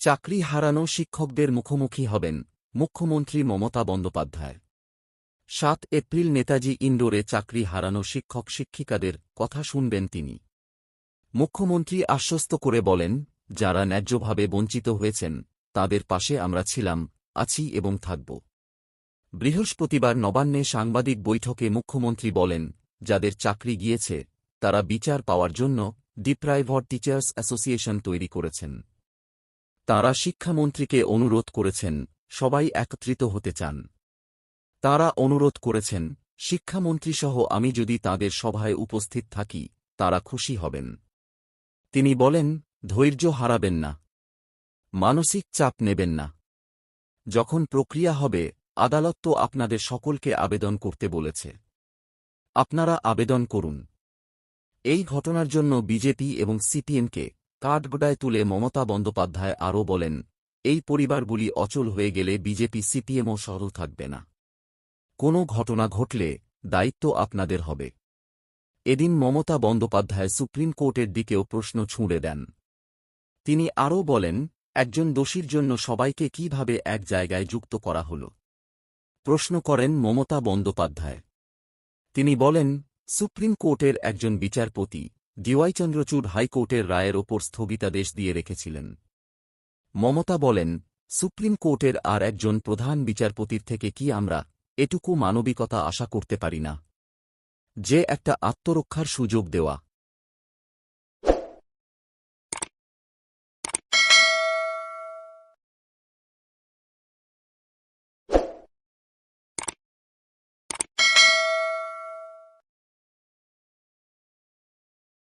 চাকরি হারানো শিক্ষকদের মুখোমুখি হবেন মুখ্যমন্ত্রী মমতা বন্দ্যোপাধ্যায়। সাত এপ্রিল নেতাজি ইন্ডোরে চাকরি হারানো শিক্ষক শিক্ষিকাদের কথা শুনবেন তিনি। মুখ্যমন্ত্রী আশ্বস্ত করে বলেন, যারা ন্যায্যভাবে বঞ্চিত হয়েছেন, তাদের পাশে আমরা ছিলাম, আছি এবং থাকব। বৃহস্পতিবার নবান্নে সাংবাদিক বৈঠকে মুখ্যমন্ত্রী বলেন, যাদের চাকরি গিয়েছে, তারা বিচার পাওয়ার জন্য ডিপ্রাইভড টিচার্স অ্যাসোসিয়েশন তৈরি করেছেন। তাঁরা শিক্ষামন্ত্রীকে অনুরোধ করেছেন, সবাই একত্রিত হতে চান। তাঁরা অনুরোধ করেছেন, শিক্ষামন্ত্রীসহ আমি যদি তাদের সভায় উপস্থিত থাকি, তারা খুশি হবেন। তিনি বলেন, ধৈর্য হারাবেন না। মানসিক চাপ নেবেন না। যখন প্রক্রিয়া হবে, আদালত তো আপনাদের সকলকে আবেদন করতে বলেছে। আপনারা আবেদন করুন। এই ঘটনার জন্য বিজেপি এবং সিপিএমকে কাঠগোডায় তুলে মমতা বন্দ্যোপাধ্যায় আরও বলেন, এই পরিবারগুলি অচল হয়ে গেলে বিজেপি, সিপিএমও সরল থাকবে না। কোনো ঘটনা ঘটলে দায়িত্ব আপনাদের হবে। এদিন মমতা বন্দ্যোপাধ্যায় সুপ্রিম কোর্টের দিকেও প্রশ্ন ছুঁড়ে দেন। তিনি আরও বলেন, একজন দোষীর জন্য সবাইকে কীভাবে এক জায়গায় যুক্ত করা হল? প্রশ্ন করেন মমতা বন্দ্যোপাধ্যায়। তিনি বলেন, সুপ্রিম কোর্টের একজন বিচারপতি ডিওয়াই চন্দ্রচূড় হাইকোর্টের রায়ের ওপর স্থগিতাদেশ দিয়ে রেখেছিলেন। মমতা বলেন, সুপ্রিম কোর্টের আর একজন প্রধান বিচারপতির থেকে কি আমরা এটুকু মানবিকতা আশা করতে পারি না? যে একটা আত্মরক্ষার সুযোগ দেওয়া।